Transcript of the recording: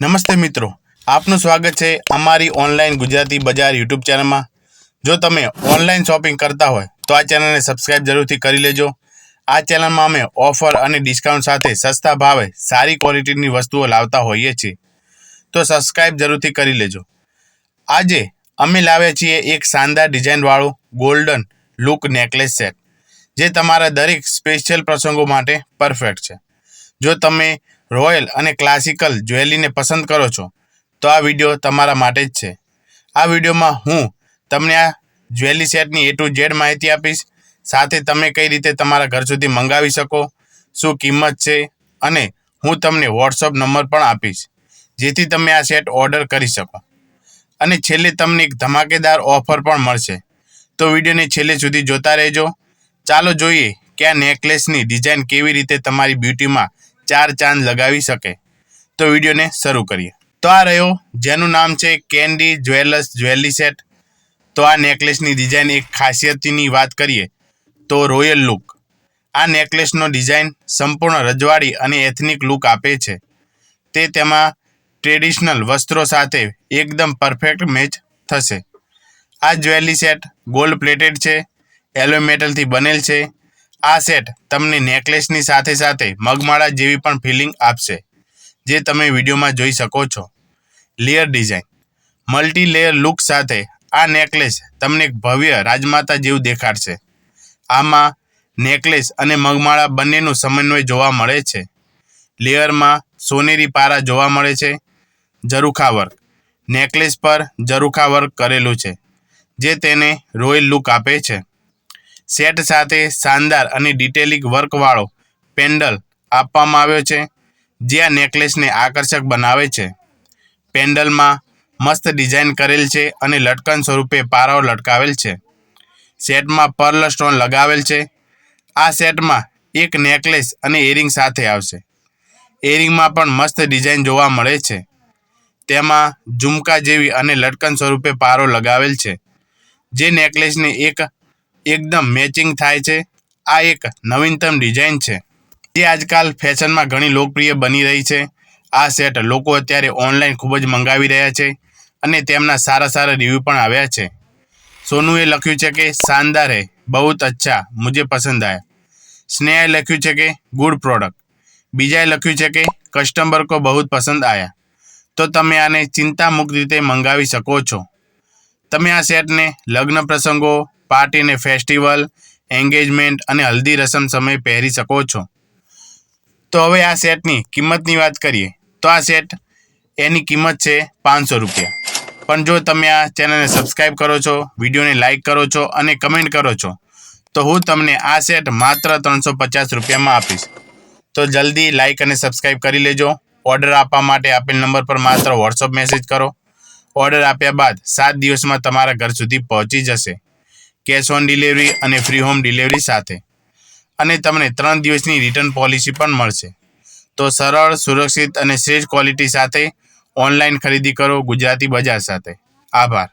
નમસ્તે મિત્રો, આપનું સ્વાગત છે અમારી ઓનલાઈન ગુજરાતી બજાર યુટ્યુબ ચેનલમાં. જો તમે ઓનલાઈન શોપિંગ કરતા હોય, તો આ ચેનલને સબસ્ક્રાઇબ જરૂરથી કરી લેજો. આ ચેનલમાં અમે ઓફર અને ડિસ્કાઉન્ટ સાથે સસ્તા ભાવે સારી ક્વોલિટીની વસ્તુઓ લાવતા હોઈએ છીએ. તો સબસ્ક્રાઇબ જરૂરથી કરી લેજો. આજે અમે લાવ્યા છીએ એક શાનદાર ડિઝાઇનવાળું ગોલ્ડન લુક નેકલેસ સેટ જે તમારા દરેક સ્પેશિયલ પ્રસંગો માટે પરફેક્ટ છે. જો તમે રોયલ અને ક્લાસિકલ જ્વેલરીને પસંદ કરો છો, તો આ વીડિયો તમારા માટે જ છે. આ વિડીયોમાં હું તમને આ જ્વેલરી સેટની એ ટુ ઝેડ માહિતી આપીશ, સાથે તમે કઈ રીતે તમારા ઘર સુધી મંગાવી શકો, શું કિંમત છે, અને હું તમને વોટ્સઅપ નંબર પણ આપીશ, જેથી તમે આ સેટ ઓર્ડર કરી શકો. અને છેલ્લે તમને એક ધમાકેદાર ઓફર પણ મળશે, તો વિડીયોને છેલ્લે સુધી જોતા રહેજો. ચાલો જોઈએ કે આ નેકલેસની ડિઝાઇન કેવી રીતે તમારી બ્યુટીમાં ચાર ચાંદ લગાવી શકે. તો વિડીયોને શરૂ કરીએ. તો આ રહ્યો, જેનું નામ છે કેન્ડી જ્વેલર્સ જ્વેલરી સેટ. તો આ નેકલેસની ડિઝાઇન એક ખાસિયતની વાત કરીએ, તો રોયલ લુક. આ નેકલેસનો ડિઝાઇન સંપૂર્ણ રજવાડી અને એથનિક લુક આપે છે. તે તેમાં ટ્રેડિશનલ વસ્ત્રો સાથે એકદમ પરફેક્ટ મેચ થશે. આ જ્વેલરી સેટ ગોલ્ડ પ્લેટેડ છે એલો બનેલ છે આ સેટ તમને નેકલેસની સાથે સાથે મગમાળા જેવી પણ ફિલિંગ આપશે, જે તમે વિડીયોમાં જોઈ શકો છો. Layer design multi layer look સાથે આ નેકલેસ તમને ભવ્ય રાજમાતા જેવું દેખાડશે. આમાં નેકલેસ અને મગમાળા બંનેનું સમન્વય જોવા મળે છે. લેયરમાં સોનેરી પારા જોવા મળે છે. ઝરૂખા વર્ક નેકલેસ પર ઝરૂખા વર્ક કરેલું છે, જે તેને રોયલ લુક આપે છે. સેટ સાથે શાનદાર અને ડિટેલિંગ વર્કવાળો પેન્ડલ આપવામાં આવ્યો છે, જે આ નેકલેસને આકર્ષક બનાવે છે. પેન્ડલમાં મસ્ત ડિઝાઇન કરેલ છે અને લટકન સ્વરૂપે પારાઓ લટકાવેલ છે. સેટમાં પર્લ સ્ટોન લગાવેલ છે. આ સેટમાં એક નેકલેસ અને એરિંગ સાથે આવશે. એરિંગમાં પણ મસ્ત ડિઝાઇન જોવા મળે છે. તેમાં ઝુમકા જેવી અને લટકન સ્વરૂપે પારો લગાવેલ છે, જે નેકલેસને એક એકદમ મેચિંગ થાય છે. આ એક નવીનતમ ડિઝાઇન છે. જે આજકાલ ફેશનમાં ઘણી લોકપ્રિય બની રહી છે. આ સેટ લોકો અત્યારે ઓનલાઈન ખૂબ જ મંગાવી રહ્યા છે અને તેમના સારા સારા રિવ્યૂ પણ આવ્યા છે. સોનુએ લખ્યું છે કે, શાનદાર હે, બહુત અચ્છા, મુજે પસંદ આયા. સ્નેહાએ લખ્યું છે કે, ગુડ પ્રોડક્ટ. બીજાએ લખ્યું છે કે, કસ્ટમર કો બહુ પસંદ આયા. તો તમે આને ચિંતામુક્ત રીતે મંગાવી શકો છો. તમે આ સેટને લગ્ન પ્રસંગો પાર્ટી અને ફેસ્ટિવલ એન્ગેજમેન્ટ અને હલ્દી રસમ સમયે પહેરી શકો છો. તો હવે આ સેટની કિંમતની વાત કરીએ. તો આ સેટ એની કિંમત છે પાંચસો રૂપિયા. પણ જો તમે આ ચેનલને સબસ્ક્રાઈબ કરો છો, વિડીયોને લાઇક કરો છો અને કમેન્ટ કરો છો, તો હું તમને આ સેટ માત્ર ત્રણસો પચાસ રૂપિયામાં આપીશ. તો જલ્દી લાઇક અને સબસ્ક્રાઇબ કરી લેજો. ઓર્ડર આપવા માટે આપેલ નંબર પર માત્ર વોટ્સઅપ મેસેજ કરો. ઓર્ડર આપ્યા બાદ સાત દિવસમાં તમારા ઘર સુધી પહોંચી જશે. કેશ ઓન ડિલિવરી અને ફ્રી હોમ ડિલિવરી સાથે. અને તમને ત્રણ દિવસની રિટર્ન પોલિસી પણ મળશે. તો સરળ, સુરક્ષિત અને શ્રેષ્ઠ ક્વોલિટી સાથે ઓનલાઈન ખરીદી કરો ગુજરાતી બજાર સાથે. આભાર.